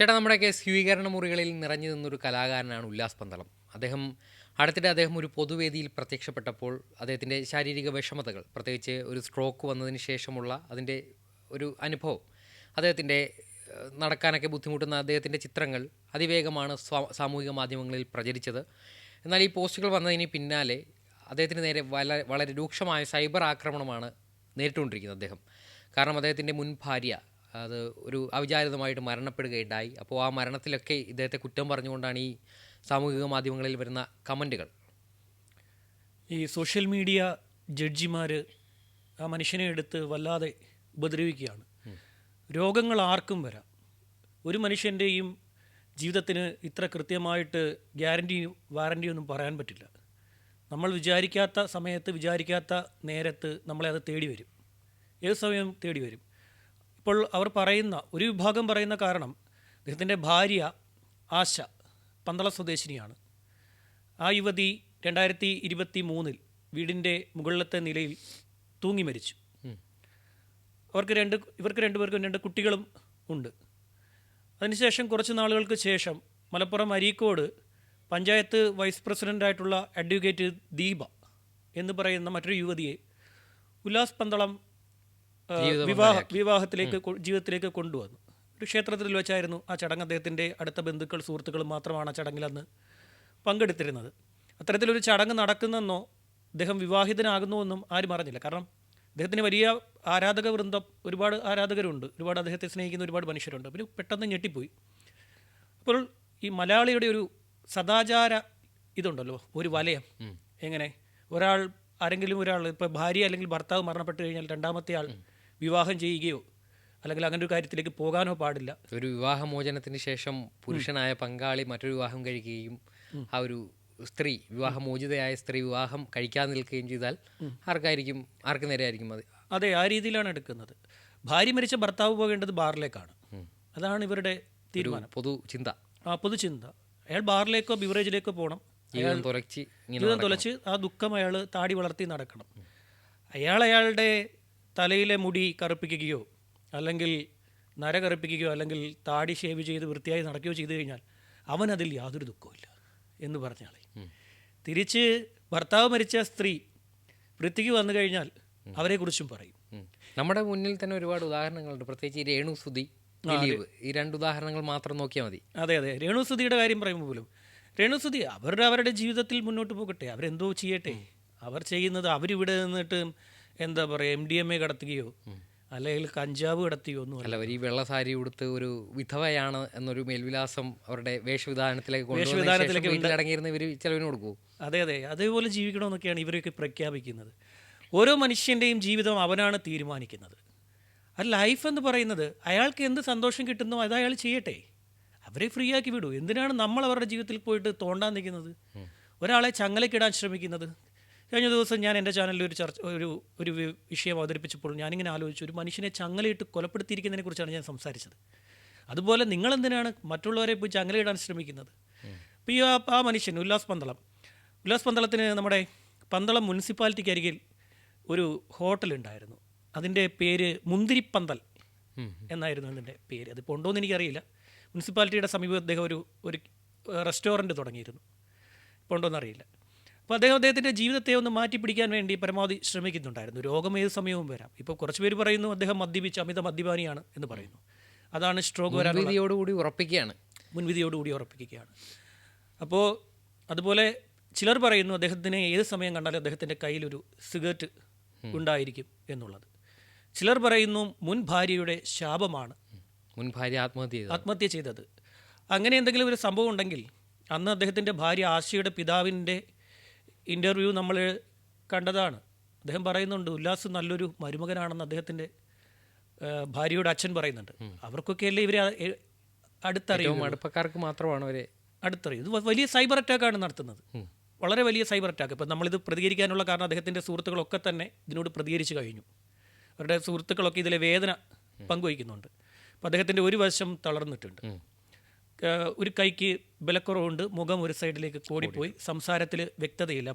ചേട്ടാ നമ്മുടെയൊക്കെ സ്വീകരണ മുറികളിൽ നിറഞ്ഞു നിന്നൊരു കലാകാരനാണ് ഉല്ലാസ് പന്തളം. അദ്ദേഹം അടുത്തിടെ അദ്ദേഹം ഒരു പൊതുവേദിയിൽ പ്രത്യക്ഷപ്പെട്ടപ്പോൾ അദ്ദേഹത്തിന്റെ ശാരീരിക വിഷമതകൾ പ്രത്യേകിച്ച് ഒരു സ്ട്രോക്ക് വന്നതിന് ശേഷമുള്ള അതിന്റെ ഒരു അനുഭവം അദ്ദേഹത്തിന്റെ നടക്കാനൊക്കെ ബുദ്ധിമുട്ടുന്ന അദ്ദേഹത്തിന്റെ ചിത്രങ്ങൾ അതിവേഗമാണ് സാമൂഹിക മാധ്യമങ്ങളിൽ പ്രചരിച്ചത്. എന്നാൽ ഈ പോസ്റ്റുകൾ വന്നതിന് പിന്നാലെ അദ്ദേഹത്തിന് നേരെ വളരെ വളരെ രൂക്ഷമായ സൈബർ ആക്രമണമാണ് നേരിട്ടുകൊണ്ടിരിക്കുന്നത് അദ്ദേഹം. കാരണം അദ്ദേഹത്തിന്റെ മുൻ ഭാര്യ അത് ഒരു അവിചാരിതമായിട്ട് മരണപ്പെടുകയുണ്ടായി. അപ്പോൾ ആ മരണത്തിലൊക്കെ ഇദ്ദേഹത്തെ കുറ്റം പറഞ്ഞുകൊണ്ടാണ് ഈ സാമൂഹിക മാധ്യമങ്ങളിൽ വരുന്ന കമന്റുകൾ. ഈ സോഷ്യൽ മീഡിയ ജഡ്ജിമാർ ആ മനുഷ്യനെ എടുത്ത് വല്ലാതെ ഉപദ്രവിക്കുകയാണ്. രോഗങ്ങൾ ആർക്കും വരാം. ഒരു മനുഷ്യന്റെയും ജീവിതത്തിന് ഇത്ര കൃത്യമായിട്ട് ഗ്യാരണ്ടി വാറണ്ടി ഒന്നും പറയാൻ പറ്റില്ല. നമ്മൾ വിചാരിക്കാത്ത സമയത്ത് വിചാരിക്കാത്ത നേരത്ത് നമ്മളെ അത് തേടി വരും. ഏത് സമയം തേടി വരും? ഇപ്പോൾ അവർ പറയുന്ന ഒരു വിഭാഗം പറയുന്ന കാരണം അദ്ദേഹത്തിന്റെ ഭാര്യ ആശ പന്തള സ്വദേശിനിയാണ്. ആ യുവതി രണ്ടായിരത്തി ഇരുപത്തി മൂന്നിൽ വീടിന്റെ മുകളിലത്തെ നിലയിൽ തൂങ്ങി മരിച്ചു. അവർക്ക് രണ്ട് ഇവർക്ക് രണ്ടുപേർക്കും രണ്ട് കുട്ടികളും ഉണ്ട്. അതിനുശേഷം കുറച്ച് നാളുകൾക്ക് ശേഷം മലപ്പുറം അരീക്കോട് പഞ്ചായത്ത് വൈസ് പ്രസിഡന്റായിട്ടുള്ള അഡ്വക്കേറ്റ് ദീപ എന്ന് പറയുന്ന മറ്റൊരു യുവതിയെ ഉല്ലാസ് പന്തളം വിവാഹ വിവാഹത്തിലേക്ക് ജീവിതത്തിലേക്ക് കൊണ്ടുവന്നു. ഒരു ക്ഷേത്രത്തിൽ വെച്ചായിരുന്നു ആ ചടങ്ങ് അദ്ദേഹത്തിന്റെ അടുത്ത ബന്ധുക്കൾ സുഹൃത്തുക്കൾ മാത്രമാണ് ആ ചടങ്ങിൽ അന്ന് പങ്കെടുത്തിരുന്നത്. അത്തരത്തിലൊരു ചടങ്ങ് നടക്കുന്നെന്നോ അദ്ദേഹം വിവാഹിതനാകുന്നുവെന്നും ആരും അറിഞ്ഞില്ല. കാരണം അദ്ദേഹത്തിന് വലിയ ആരാധക വൃന്ദം ഒരുപാട് ആരാധകരുണ്ട്. ഒരുപാട് അദ്ദേഹത്തെ സ്നേഹിക്കുന്ന ഒരുപാട് മനുഷ്യരുണ്ട്. പിന്നെ പെട്ടെന്ന് ഞെട്ടിപ്പോയി. അപ്പോൾ ഈ മലയാളിയുടെ ഒരു സദാചാര ഇതുണ്ടല്ലോ ഒരു വലയം. എങ്ങനെ? ഒരാൾ ആരെങ്കിലും ഒരാൾ ഇപ്പോൾ ഭാര്യ അല്ലെങ്കിൽ ഭർത്താവ് മരണപ്പെട്ട് കഴിഞ്ഞാൽ രണ്ടാമത്തെ ആൾ വിവാഹം ചെയ്യുകയോ അല്ലെങ്കിൽ അങ്ങനെ ഒരു കാര്യത്തിലേക്ക് പോകാനോ പാടില്ല. ഒരു വിവാഹമോചനത്തിന് ശേഷം പുരുഷനായ പങ്കാളി മറ്റൊരു വിവാഹം കഴിക്കുകയും ആ ഒരു സ്ത്രീ വിവാഹമോചിതയായ സ്ത്രീ വിവാഹം കഴിക്കാൻ നിൽക്കുകയും ചെയ്താൽ ആർക്കായിരിക്കും ആർക്ക് നേരെയായിരിക്കും അത്? അതെ ആ രീതിയിലാണ് എടുക്കുന്നത്. ഭാര്യ മരിച്ച ഭർത്താവ് പോകേണ്ടത് ബാറിലേക്കാണ്. അതാണ് ഇവരുടെ തീരുമാനം. പൊതു ചിന്ത. ആ പൊതുചിന്ത അയാൾ ബാറിലേക്കോ ബിവറേജിലേക്കോ പോകണം. ജീവിതം തുലച്ച് ജീവിതം തുലച്ച് ആ ദുഃഖം അയാൾ താടി വളർത്തി നടക്കണം. അയാൾ അയാളുടെ തലയിലെ മുടി കറുപ്പിക്കുകയോ അല്ലെങ്കിൽ നര കറുപ്പിക്കുകയോ അല്ലെങ്കിൽ താടി ഷേവ് ചെയ്ത് വൃത്തിയായി നടക്കുകയോ ചെയ്തു കഴിഞ്ഞാൽ അവനതിൽ യാതൊരു ദുഃഖവുമില്ല എന്ന് പറഞ്ഞാളെ തിരിച്ച് ഭർത്താവ് മരിച്ച സ്ത്രീ വൃത്തിക്ക് വന്നു കഴിഞ്ഞാൽ അവരെക്കുറിച്ചും പറയും. നമ്മുടെ മുന്നിൽ തന്നെ ഒരുപാട് ഉദാഹരണങ്ങളുണ്ട്. പ്രത്യേകിച്ച് ഈ രേണു സുധി ദിലീപ് ഈ രണ്ട് ഉദാഹരണങ്ങൾ മാത്രം നോക്കിയാൽ മതി. അതെ അതെ. രേണു സുധിയുടെ കാര്യം പറയുമ്പോൾ പോലും രേണു സുധി അവരുടെ അവരുടെ ജീവിതത്തിൽ മുന്നോട്ട് പോകട്ടെ. അവരെന്തോ ചെയ്യട്ടെ. അവർ ചെയ്യുന്നത് അവരിവിടെ നിന്നിട്ട് എന്താ പറയുക എം ഡി എം എ കടത്തുകയോ അല്ലെങ്കിൽ കഞ്ചാവ് കടത്തുകയോ ഒന്നും അല്ല ഈ വെള്ള സാരി ഉടുത്ത് ഒരു വിധവയാണ് എന്നൊരു മേൽവിലാസം അവരുടെ വേഷവിധാനത്തിലേക്ക് വേഷവിധാനത്തിലേക്ക് അടങ്ങിയിരുന്ന ഇവർ ചിലവിന് കൊടുക്കൂ അതെ അതെ. അതേപോലെ ജീവിക്കണമെന്നൊക്കെയാണ് ഇവരൊക്കെ പ്രഖ്യാപിക്കുന്നത്. ഓരോ മനുഷ്യന്റെയും ജീവിതം അവനാണ് തീരുമാനിക്കുന്നത്. ആ ലൈഫ് എന്ന് പറയുന്നത് അയാൾക്ക് എന്ത് സന്തോഷം കിട്ടുന്നോ അത് അയാൾ ചെയ്യട്ടെ. അവരെ ഫ്രീ ആക്കി വിടൂ. എന്തിനാണ് നമ്മൾ അവരുടെ ജീവിതത്തിൽ പോയിട്ട് തോണ്ടാൻ നിൽക്കുന്നത്? ഒരാളെ ചങ്ങലക്കിടാൻ ശ്രമിക്കുന്നത്? കഴിഞ്ഞ ദിവസം ഞാൻ എന്റെ ചാനലിൽ ഒരു ചർച്ച ഒരു ഒരു വിഷയം അവതരിപ്പിച്ചപ്പോൾ ഞാനിങ്ങനെ ആലോചിച്ചു. ഒരു മനുഷ്യനെ ചങ്ങലയിട്ട് കൊലപ്പെടുത്തിയിരിക്കുന്നതിനെ കുറിച്ചാണ് ഞാൻ സംസാരിച്ചത്. അതുപോലെ നിങ്ങളെന്തിനാണ് മറ്റുള്ളവരെ പോയി ചങ്ങലയിടാൻ ശ്രമിക്കുന്നത്? ഇപ്പോൾ ഈ ആ- മനുഷ്യൻ ഉല്ലാസ് പന്തളം. ഉല്ലാസ് പന്തളത്തിന് നമ്മുടെ പന്തളം മുനിസിപ്പാലിറ്റിക്ക് അരികിൽ ഒരു ഹോട്ടൽ ഉണ്ടായിരുന്നു അതിന്റെ പേര് മുന്തിരിപ്പന്തൽ എന്നായിരുന്നു അതിന്റെ പേര്. അതിപ്പോൾ ഉണ്ടോ എന്ന് എനിക്കറിയില്ല. മുനിസിപ്പാലിറ്റിയുടെ സമീപം അദ്ദേഹം ഒരു ഒരു റെസ്റ്റോറന്റ് തുടങ്ങിയിരുന്നു. ഇപ്പോൾ ഉണ്ടോ എന്നറിയില്ല അപ്പോൾ അദ്ദേഹം അദ്ദേഹത്തിന്റെ ജീവിതത്തെ ഒന്ന് മാറ്റി പിടിക്കാൻ വേണ്ടി പരമാവധി ശ്രമിക്കുന്നുണ്ടായിരുന്നു. രോഗം ഏത് സമയവും വരാം. ഇപ്പോൾ കുറച്ച് പേര് പറയുന്നു അദ്ദേഹം മദ്യപിച്ച് അമിത മദ്യപാനിയാണ് എന്ന് പറയുന്നു. അതാണ് സ്ട്രോക്ക് വരാനോടുകൂടി ഉറപ്പിക്കുകയാണ്. മുൻവിധിയോടുകൂടി ഉറപ്പിക്കുകയാണ്. അപ്പോൾ അതുപോലെ ചിലർ പറയുന്നു അദ്ദേഹത്തിന് ഏത് സമയം കണ്ടാലും അദ്ദേഹത്തിന്റെ കയ്യിലൊരു സിഗരറ്റ് ഉണ്ടായിരിക്കും എന്നുള്ളത്. ചിലർ പറയുന്നു മുൻ ഭാര്യയുടെ ശാപമാണ്. മുൻ ഭാര്യ ആത്മഹത്യ ആത്മഹത്യ ചെയ്തത്. അങ്ങനെ എന്തെങ്കിലും ഒരു സംഭവം ഉണ്ടെങ്കിൽ അന്ന് അദ്ദേഹത്തിന്റെ ഭാര്യ ആശയുടെ പിതാവിന്റെ ഇന്റർവ്യൂ നമ്മൾ കണ്ടതാണ്. അദ്ദേഹം പറയുന്നുണ്ട് ഉല്ലാസ് നല്ലൊരു മരുമകനാണെന്ന് അദ്ദേഹത്തിന്റെ ഭാര്യയുടെ അച്ഛൻ പറയുന്നുണ്ട്. അവർക്കൊക്കെയല്ലേ ഇവരെ അ- എ- അടുത്തറിയും അടുപ്പക്കാർക്ക് മാത്രമാണ് അവരെ അടുത്തറിയും ഇത് വലിയ സൈബർ അറ്റാക്കാണ് നടത്തുന്നത്. വളരെ വലിയ സൈബർ അറ്റാക്ക്. ഇപ്പം നമ്മളിത് പ്രതികരിക്കാനുള്ള കാരണം അദ്ദേഹത്തിന്റെ സുഹൃത്തുക്കളൊക്കെ തന്നെ ഇതിനോട് പ്രതികരിച്ചു കഴിഞ്ഞു. അവരുടെ സുഹൃത്തുക്കളൊക്കെ ഇതിലെ വേദന പങ്കുവയ്ക്കുന്നുണ്ട്. അപ്പം അദ്ദേഹത്തിന്റെ ഒരു വശം തളർന്നിട്ടുണ്ട്. ഒരു കൈക്ക് ബലക്കുറവുണ്ട് മുഖം ഒരു സൈഡിലേക്ക് കോടിപ്പോയി. സംസാരത്തിൽ വ്യക്തതയില്ല.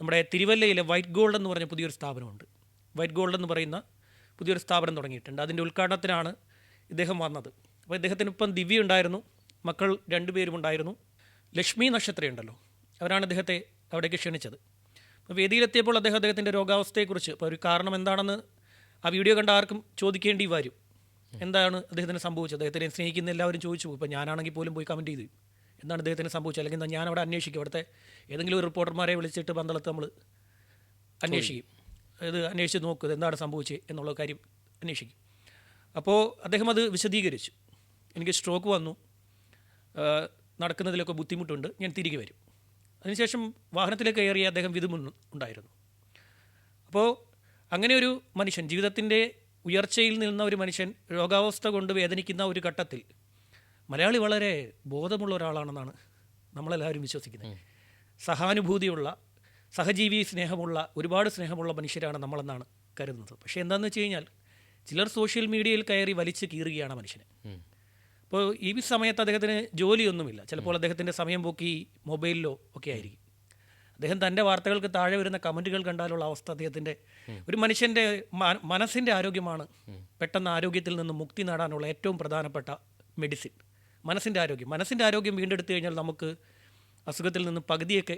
നമ്മുടെ തിരുവല്ലയിലെ വൈറ്റ് ഗോൾഡ് എന്ന് പറഞ്ഞ പുതിയൊരു സ്ഥാപനമുണ്ട്. വൈറ്റ് ഗോൾഡ് എന്ന് പറയുന്ന പുതിയൊരു സ്ഥാപനം തുടങ്ങിയിട്ടുണ്ട്. അതിന്റെ ഉദ്ഘാടനത്തിനാണ് ഇദ്ദേഹം വന്നത്. അപ്പോൾ ഇദ്ദേഹത്തിന് ഇപ്പം ദിവ്യ ഉണ്ടായിരുന്നു മക്കൾ രണ്ടുപേരും ഉണ്ടായിരുന്നു. ലക്ഷ്മി നക്ഷത്രയുണ്ടല്ലോ അവരാണ് അദ്ദേഹത്തെ അവിടേക്ക് ക്ഷണിച്ചത്. അപ്പോൾ വേദിയിലെത്തിയപ്പോൾ അദ്ദേഹം അദ്ദേഹത്തിന്റെ രോഗാവസ്ഥയെക്കുറിച്ച് ഇപ്പോൾ ഒരു കാരണം എന്താണെന്ന് ആ വീഡിയോ കണ്ട ആർക്കും ചോദിക്കേണ്ടി വരും. എന്താണ് അദ്ദേഹത്തിന് സംഭവിച്ചത്? അദ്ദേഹത്തിനെ സ്നേഹിക്കുന്ന എല്ലാവരും ചോദിച്ചു. ഇപ്പോൾ ഞാനാണെങ്കിൽ പോലും പോയി കമന്റ് ചെയ്തു. എന്താണ് അദ്ദേഹത്തിന് സംഭവിച്ചത്? അല്ലെങ്കിൽ ഞാൻ അവിടെ അന്വേഷിക്കും? അവിടുത്തെ ഏതെങ്കിലും ഒരു റിപ്പോർട്ടർമാരെ വിളിച്ചിട്ട് പന്തളത്ത് നമ്മൾ അന്വേഷിക്കും. ഇത് അന്വേഷിച്ച് നോക്കുക എന്താണ് സംഭവിച്ചത് എന്നുള്ള കാര്യം അന്വേഷിക്കും. അപ്പോൾ അദ്ദേഹം അത് വിശദീകരിച്ചു. എനിക്ക് സ്ട്രോക്ക് വന്നു. നടക്കുന്നതിലൊക്കെ ബുദ്ധിമുട്ടുണ്ട്. ഞാൻ തിരികെ വരും. അതിനുശേഷം വാഹനത്തിലേക്ക് കയറിയ അദ്ദേഹം വിധമുണ്ടായിരുന്നു അപ്പോൾ അങ്ങനെ ഒരു മനുഷ്യൻ ജീവിതത്തിന്റെ ഉയർച്ചയിൽ നിന്ന ഒരു മനുഷ്യൻ രോഗാവസ്ഥ കൊണ്ട് വേദനിക്കുന്ന ഒരു ഘട്ടത്തിൽ മലയാളി വളരെ ബോധമുള്ള ഒരാളാണെന്നാണ് നമ്മളെല്ലാവരും വിശ്വസിക്കുന്നത്. സഹാനുഭൂതിയുള്ള സഹജീവി സ്നേഹമുള്ള ഒരുപാട് സ്നേഹമുള്ള മനുഷ്യരാണ് നമ്മളെന്നാണ് കരുതുന്നത്. പക്ഷേ എന്താണെന്ന് വെച്ച് കഴിഞ്ഞാൽ ചിലർ സോഷ്യൽ മീഡിയയിൽ കയറി വലിച്ചു കീറുകയാണ് മനുഷ്യനെ. അപ്പോൾ ഈ സമയത്ത് അദ്ദേഹത്തിന് ജോലിയൊന്നുമില്ല. ചിലപ്പോൾ അദ്ദേഹത്തിന്റെ സമയം പോക്കി മൊബൈലിലോ ഒക്കെ ആയിരിക്കും. അദ്ദേഹം തന്റെ വാർത്തകൾക്ക് താഴെ വരുന്ന കമന്റുകൾ കണ്ടാലുള്ള അവസ്ഥ അദ്ദേഹത്തിന്റെ ഒരു മനുഷ്യന്റെ മനസ്സിന്റെ ആരോഗ്യമാണ് പെട്ടെന്ന് ആരോഗ്യത്തിൽ നിന്ന് മുക്തി നേടാനുള്ള ഏറ്റവും പ്രധാനപ്പെട്ട മെഡിസിൻ മനസ്സിന്റെ ആരോഗ്യം. മനസ്സിന്റെ ആരോഗ്യം വീണ്ടെടുത്തു കഴിഞ്ഞാൽ നമുക്ക് അസുഖത്തിൽ നിന്ന് പകുതിയൊക്കെ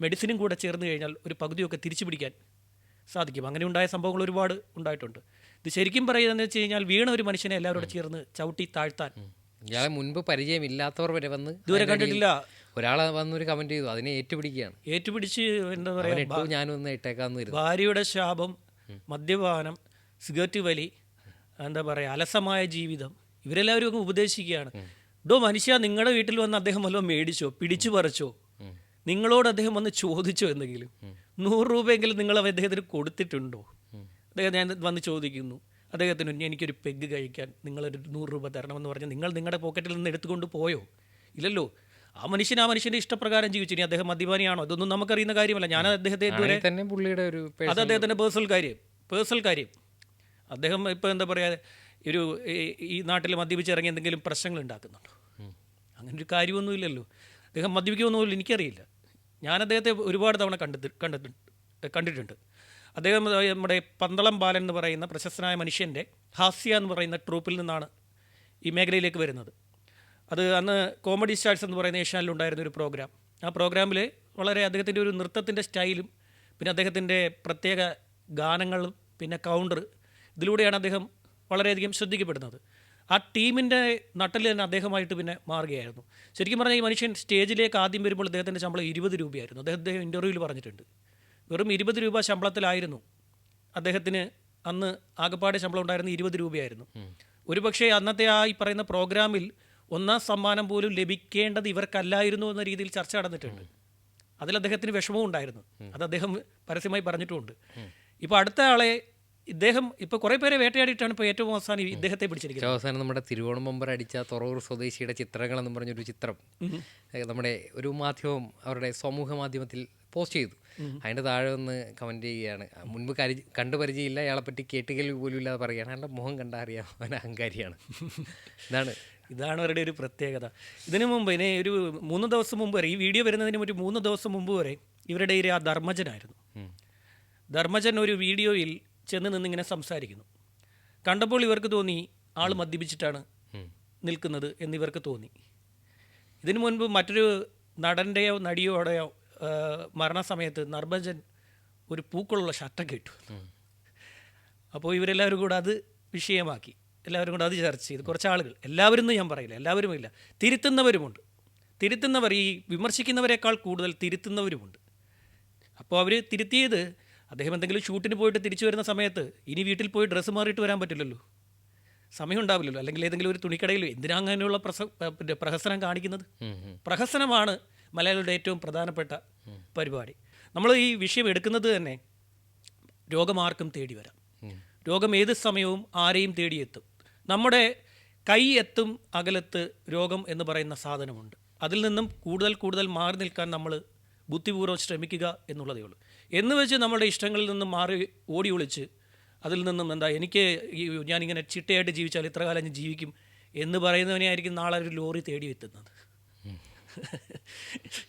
മെഡിസിനും കൂടെ ചേർന്ന് കഴിഞ്ഞാൽ ഒരു പകുതിയൊക്കെ തിരിച്ചു പിടിക്കാൻ സാധിക്കും. അങ്ങനെ ഉണ്ടായ സംഭവങ്ങൾ ഒരുപാട് ഉണ്ടായിട്ടുണ്ട്. ഇത് ശരിക്കും പറയുന്നതെന്ന് വെച്ച് കഴിഞ്ഞാൽ വീണ ഒരു മനുഷ്യനെ എല്ലാവരോടും ചേർന്ന് ചവിട്ടി താഴ്ത്താൻ. ഇയാളെ മുൻപ് പരിചയമില്ലാത്തവർ വരെ വന്ന് ഇതുവരെ കണ്ടിട്ടില്ല. ഒരാളെ വന്നൊരു കമന്റ് ചെയ്തു. അതിനെ ഏറ്റുപിടിക്കുകയാണ്. ഏറ്റുപിടിച്ച് എന്താ പറയുക ഞാനൊന്ന് ഇട്ടേക്കാന്ന് ഭാര്യയുടെ ശാപം മദ്യപാനം സിഗരറ്റ് വലി എന്താ പറയുക അലസമായ ജീവിതം ഇവരെല്ലാവരും അങ്ങ് ഉപദേശിക്കുകയാണ്. ഡോ മനുഷ്യ നിങ്ങളുടെ വീട്ടിൽ വന്ന് അദ്ദേഹം വല്ലതും മേടിച്ചോ പിടിച്ചു പറിച്ചോ? നിങ്ങളോട് അദ്ദേഹം വന്ന് ചോദിച്ചോ എന്തെങ്കിലും? നൂറ് രൂപയെങ്കിലും നിങ്ങൾ അദ്ദേഹത്തിന് കൊടുത്തിട്ടുണ്ടോ? അദ്ദേഹം ഞാൻ വന്ന് ചോദിക്കുന്നു. അദ്ദേഹത്തിന് എനിക്കൊരു പെഗ് കഴിക്കാൻ നിങ്ങളൊരു നൂറ് രൂപ തരണമെന്ന് പറഞ്ഞാൽ നിങ്ങൾ നിങ്ങളുടെ പോക്കറ്റിൽ നിന്ന് എടുത്തുകൊണ്ട് പോയോ? ഇല്ലല്ലോ. ആ മനുഷ്യൻ ആ മനുഷ്യന്റെ ഇഷ്ടപ്രകാരം ജീവിച്ചു. ഇനി അദ്ദേഹം മദ്യപാനിയാണോ ഇതൊന്നും നമുക്കറിയുന്ന കാര്യമല്ല. ഞാൻ അദ്ദേഹത്തെ ഇതുവരെ തന്നെ പുള്ളിയുടെ ഒരു അത് അദ്ദേഹത്തിന്റെ പേഴ്സണൽ കാര്യം. പേഴ്സണൽ കാര്യം. അദ്ദേഹം ഇപ്പോൾ എന്താ പറയാ ഒരു ഈ- നാട്ടിൽ നാട്ടിൽ മദ്യപിച്ചിറങ്ങി എന്തെങ്കിലും പ്രശ്നങ്ങൾ ഉണ്ടാക്കുന്നുണ്ടോ? അങ്ങനെ ഒരു കാര്യമൊന്നുമില്ലല്ലോ അദ്ദേഹം മദ്യപിക്കുമൊന്നുമില്ല എനിക്കറിയില്ല. ഞാൻ അദ്ദേഹത്തെ ഒരുപാട് തവണ കണ്ടിട്ട് കണ്ടിട്ടുണ്ട് കണ്ടിട്ടുണ്ട്. അദ്ദേഹം നമ്മുടെ പന്തളം ബാലൻ എന്ന് പറയുന്ന പ്രശസ്തനായ മനുഷ്യന്റെ ഹാസ്യ എന്ന് പറയുന്ന ട്രൂപ്പിൽ നിന്നാണ് ഈ മേഖലയിലേക്ക് വരുന്നത്. അത് അന്ന് കോമഡി സ്റ്റാർസ് എന്ന് പറയുന്ന ഏഷ്യാനിലുണ്ടായിരുന്ന ഒരു പ്രോഗ്രാം ആ പ്രോഗ്രാമിൽ വളരെ അദ്ദേഹത്തിന്റെ ഒരു നൃത്തത്തിന്റെ സ്റ്റൈലും പിന്നെ അദ്ദേഹത്തിന്റെ പ്രത്യേക ഗാനങ്ങളും പിന്നെ കൗണ്ടർ ഇതിലൂടെയാണ് അദ്ദേഹം വളരെയധികം ശ്രദ്ധിക്കപ്പെടുന്നത്. ആ ടീമിന്റെ നട്ടിൽ തന്നെ അദ്ദേഹമായിട്ട് പിന്നെ മാറുകയായിരുന്നു. ശരിക്കും പറഞ്ഞാൽ ഈ മനുഷ്യൻ സ്റ്റേജിലേക്ക് ആദ്യം വരുമ്പോൾ അദ്ദേഹത്തിന്റെ ശമ്പളം ഇരുപത് രൂപയായിരുന്നു. അദ്ദേഹം അദ്ദേഹം ഇന്റർവ്യൂവിൽ പറഞ്ഞിട്ടുണ്ട്. വെറും ഇരുപത് രൂപ ശമ്പളത്തിലായിരുന്നു. അദ്ദേഹത്തിന് അന്ന് ആകപ്പാടെ ശമ്പളം ഉണ്ടായിരുന്ന ഇരുപത് രൂപയായിരുന്നു. ഒരുപക്ഷെ അന്നത്തെ ആ ഈ പറയുന്ന പ്രോഗ്രാമിൽ ഒന്നാം സമ്മാനം പോലും ലഭിക്കേണ്ടത് ഇവർക്കല്ലായിരുന്നു എന്ന രീതിയിൽ ചർച്ച നടന്നിട്ടുണ്ട്. അതിൽ അദ്ദേഹത്തിന് വിഷമവും ഉണ്ടായിരുന്നു. അത് അദ്ദേഹം പരസ്യമായി പറഞ്ഞിട്ടുമുണ്ട്. ഇപ്പോൾ അടുത്ത ആളെ ഇദ്ദേഹം ഇപ്പോൾ കുറേ പേരെ വേട്ടയാടിയിട്ടാണ് ഇപ്പോൾ ഏറ്റവും അവസാനം ഇദ്ദേഹത്തെ പിടിച്ചിരിക്കുന്നത്. അവസാനം നമ്മുടെ തിരുവോണം ബമ്പർ അടിച്ച തുറവൂർ സ്വദേശിയുടെ ചിത്രങ്ങൾ എന്ന് പറഞ്ഞൊരു ചിത്രം നമ്മുടെ ഒരു മാധ്യമം അവരുടെ സമൂഹ മാധ്യമത്തിൽ പോസ്റ്റ് ചെയ്തു. അതിന്റെ താഴെ ഒന്ന് കമന്റ് ചെയ്യുകയാണ്. മുൻപ് കരി കണ്ടു പരിചയമില്ല അയാളെ പറ്റി കേട്ടുകേൾവി പോലും ഇല്ലാതെ പറയുകയാണ്. അയാളുടെ മുഖം കണ്ടാൽ അറിയാം അവൻ അഹങ്കാരിയാണ്. ഇതാണ് ഇതാണ് അവരുടെ ഒരു പ്രത്യേകത. ഇതിനു മുമ്പ് ഇനി ഒരു മൂന്ന് ദിവസം മുമ്പ് വരെ ഈ വീഡിയോ വരുന്നതിന് ഒരു മൂന്ന് ദിവസം മുമ്പ് വരെ ഇവരുടെ ഒരു ആ ധർമ്മജനായിരുന്നു. ധർമ്മജൻ ഒരു വീഡിയോയിൽ ചെന്ന് നിന്നിങ്ങനെ സംസാരിക്കുന്നു. കണ്ടപ്പോൾ ഇവർക്ക് തോന്നി ആൾ മദ്യപിച്ചിട്ടാണ്. നിൽക്കുന്നത് എന്നിവർക്ക് തോന്നി. ഇതിനു മുൻപ് മറ്റൊരു നടന്റെയോ നടിയോടെയോ മരണസമയത്ത് നർമ്മജൻ ഒരു പൂക്കളുള്ള ഷർട്ടൊക്കെ ഇട്ടു. അപ്പോൾ ഇവരെല്ലാവരും കൂടെ അത് വിഷയമാക്കി. എല്ലാവരും കൂടെ അത് ചർച്ച ചെയ്ത്. കുറച്ച് ആളുകൾ. എല്ലാവരും ഞാൻ പറയില്ല. എല്ലാവരും ഇല്ല. തിരുത്തുന്നവരുമുണ്ട്. തിരുത്തുന്നവർ ഈ വിമർശിക്കുന്നവരെക്കാൾ കൂടുതൽ തിരുത്തുന്നവരുമുണ്ട്. അപ്പോൾ അവർ തിരുത്തിയത് അദ്ദേഹം എന്തെങ്കിലും ഷൂട്ടിന് പോയിട്ട് തിരിച്ചു വരുന്ന സമയത്ത് ഇനി വീട്ടിൽ പോയി ഡ്രസ്സ് മാറിയിട്ട് വരാൻ പറ്റില്ലല്ലോ. സമയം ഉണ്ടാവില്ലല്ലോ അല്ലെങ്കിൽ ഏതെങ്കിലും ഒരു തുണിക്കടയിൽ എന്തിനാ അങ്ങനെയുള്ള പ്രസ പിന്നെ പ്രഹസനം കാണിക്കുന്നത്. പ്രഹസനമാണ് മലയാളികളുടെ ഏറ്റവും പ്രധാനപ്പെട്ട പരിപാടി. നമ്മൾ ഈ വിഷയം എടുക്കുന്നത് തന്നെ രോഗമാർക്കും തേടി വരാം. രോഗം ഏത് സമയവും ആരെയും തേടിയെത്തും. നമ്മുടെ കൈ എത്തും അകലത്ത് രോഗം എന്ന് പറയുന്ന സാധനമുണ്ട്. അതിൽ നിന്നും കൂടുതൽ കൂടുതൽ മാറി നിൽക്കാൻ നമ്മൾ ബുദ്ധിപൂർവം ശ്രമിക്കുക എന്നുള്ളതേ ഉള്ളൂ. എന്ന് വെച്ച് നമ്മുടെ ഇഷ്ടങ്ങളിൽ നിന്നും മാറി ഓടി ഒളിച്ച് അതിൽ നിന്നും എന്താ എനിക്ക് ഈ ഞാനിങ്ങനെ ചിട്ടയായിട്ട് ജീവിച്ചാൽ ഇത്ര കാലം ഞാൻ ജീവിക്കും എന്ന് പറയുന്നവനെ ആയിരിക്കും നാളെ ഒരു ലോറി തേടി എത്തുന്നത്.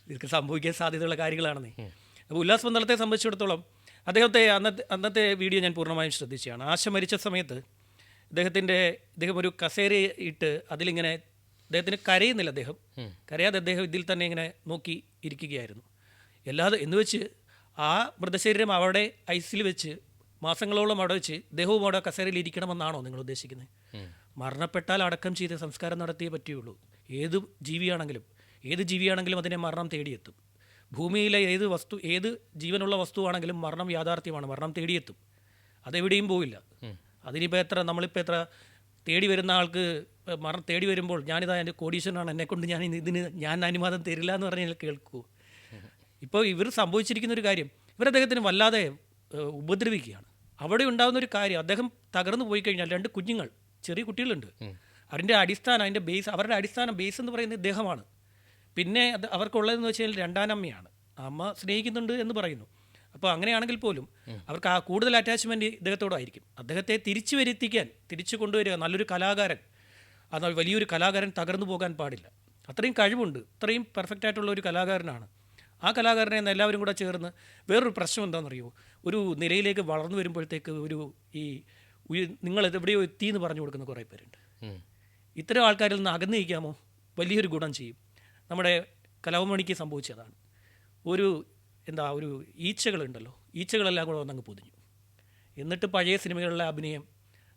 ഇതൊക്കെ സംഭവിക്കാൻ സാധ്യതയുള്ള കാര്യങ്ങളാണെന്നേ. അപ്പോൾ ഉല്ലാസ് പന്തളത്തെ സംബന്ധിച്ചിടത്തോളം അദ്ദേഹത്തെ അന്നത്തെ അന്നത്തെ വീഡിയോ ഞാൻ പൂർണമായും ശ്രദ്ധിച്ചതാണ്. ആശ മരിച്ച സമയത്ത് അദ്ദേഹത്തിന്റെ ഇദ്ദേഹം ഒരു കസേര ഇട്ട് അതിലിങ്ങനെ അദ്ദേഹത്തിന് കരയുന്നില്ല അദ്ദേഹം. കരയാതെ അദ്ദേഹം ഇതിൽ തന്നെ ഇങ്ങനെ നോക്കി ഇരിക്കുകയായിരുന്നു. അല്ലാതെ എന്ന് വെച്ച് ആ മൃതശരീരം അവിടെ ഐസിൽ വെച്ച് മാസങ്ങളോളം അവിടെ വെച്ച് ദേഹവും അവിടെ കസേരയിൽ ഇരിക്കണമെന്നാണോ നിങ്ങൾ ഉദ്ദേശിക്കുന്നത്? മരണപ്പെട്ടാൽ അടക്കം ചെയ്ത് സംസ്കാരം നടത്തിയേ പറ്റുകയുള്ളൂ ഏത് ജീവിയാണെങ്കിലും ഏത് ജീവിയാണെങ്കിലും അതിനെ മരണം തേടിയെത്തും. ഭൂമിയിലെ ഏത് വസ്തു ഏത് ജീവനുള്ള വസ്തുവാണെങ്കിലും മരണം യാഥാർത്ഥ്യമാണ് മരണം തേടിയെത്തും. അതെവിടെയും പോവില്ല. അതിനിപ്പോൾ എത്ര നമ്മളിപ്പോൾ എത്ര തേടി വരുന്ന ആൾക്ക് മറ തേടി വരുമ്പോൾ ഞാനിതാ എന്റെ കോടീശ്വരനാണ് എന്നെ കൊണ്ട് ഞാൻ ഇതിന് ഞാൻ അനുവാദം തരില്ല എന്ന് പറഞ്ഞാൽ കേൾക്കൂ. ഇപ്പോൾ ഇവർ സംഭവിച്ചിരിക്കുന്ന ഒരു കാര്യം ഇവർ അദ്ദേഹത്തിന് വല്ലാതെ ഉപദ്രവിക്കുകയാണ്. അവിടെ ഉണ്ടാകുന്ന ഒരു കാര്യം അദ്ദേഹം തകർന്നു പോയി കഴിഞ്ഞാൽ രണ്ട് കുഞ്ഞുങ്ങൾ ചെറിയ കുട്ടികളുണ്ട്. അതിന്റെ അടിസ്ഥാനം അതിന്റെ ബേസ് അവരുടെ അടിസ്ഥാന ബേസ് എന്ന് പറയുന്നത് ഇദ്ദേഹമാണ്. പിന്നെ അത് അവർക്കുള്ളതെന്ന് വെച്ചാൽ രണ്ടാനമ്മയാണ് അമ്മ സ്നേഹിക്കുന്നുണ്ട് എന്ന് പറയുന്നു. അപ്പോൾ അങ്ങനെയാണെങ്കിൽ പോലും അവർക്ക് ആ കൂടുതൽ അറ്റാച്ച്മെന്റ് ഇദ്ദേഹത്തോടായിരിക്കും അദ്ദേഹത്തെ തിരിച്ചു വരുത്തിക്കാൻ തിരിച്ചു കൊണ്ടുവരിക നല്ലൊരു കലാകാരൻ. അത് വലിയൊരു കലാകാരൻ തകർന്നു പോകാൻ പാടില്ല. അത്രയും കഴിവുണ്ട്. അത്രയും പെർഫെക്റ്റ് ആയിട്ടുള്ള ഒരു കലാകാരനാണ്. ആ കലാകാരനെ എല്ലാവരും കൂടെ ചേർന്ന് വേറൊരു പ്രശ്നം എന്താണെന്നറിയോ ഒരു നിലയിലേക്ക് വളർന്നു വരുമ്പോഴത്തേക്ക് ഒരു ഈ നിങ്ങൾ എവിടെയോ എത്തി എന്ന് പറഞ്ഞു കൊടുക്കുന്ന കുറേ പേരുണ്ട്. ഇത്തരം ആൾക്കാരിൽ നിന്ന് അകന്നു നിൽക്കാമോ? വലിയൊരു ഗുണം ചെയ്യും. നമ്മുടെ കലാവമണിക്ക് സംഭവിച്ചതാണ്. ഒരു എന്താ ഒരു ഈച്ചകളുണ്ടല്ലോ. ഈച്ചകളെല്ലാം കൂടെ വന്നങ്ങ് പൊതിഞ്ഞു. എന്നിട്ട് പഴയ സിനിമകളിലെ അഭിനയം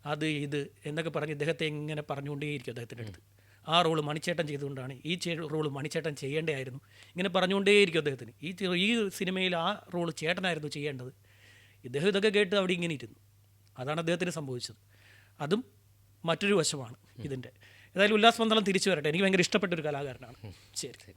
അത് ഇത് എന്നൊക്കെ പറഞ്ഞ് ഇദ്ദേഹത്തെ ഇങ്ങനെ പറഞ്ഞുകൊണ്ടേയിരിക്കും അദ്ദേഹത്തിന്റെ അടുത്ത്. ആ റോൾ മണിച്ചേട്ടൻ ചെയ്തുകൊണ്ടാണ് ഈ റോൾ മണിച്ചേട്ടൻ ചെയ്യേണ്ടതായിരുന്നു. ഇങ്ങനെ പറഞ്ഞുകൊണ്ടേയിരിക്കും അദ്ദേഹത്തിന്. ഈ ഈ സിനിമയിൽ ആ റോൾ ചേട്ടനായിരുന്നു ചെയ്യേണ്ടത്. ഇദ്ദേഹം ഇതൊക്കെ കേട്ട് അവിടെ ഇങ്ങനെ ഇരുന്നു. അതാണ് അദ്ദേഹത്തിന് സംഭവിച്ചത്. അതും മറ്റൊരു വശമാണ് ഇതിന്റെ. ഏതായാലും ഉല്ലാസ് പന്തളം തിരിച്ചു വരട്ടെ. എനിക്ക് ഭയങ്കര ഇഷ്ടപ്പെട്ട ഒരു കലാകാരനാണ് ശരി. ശരി.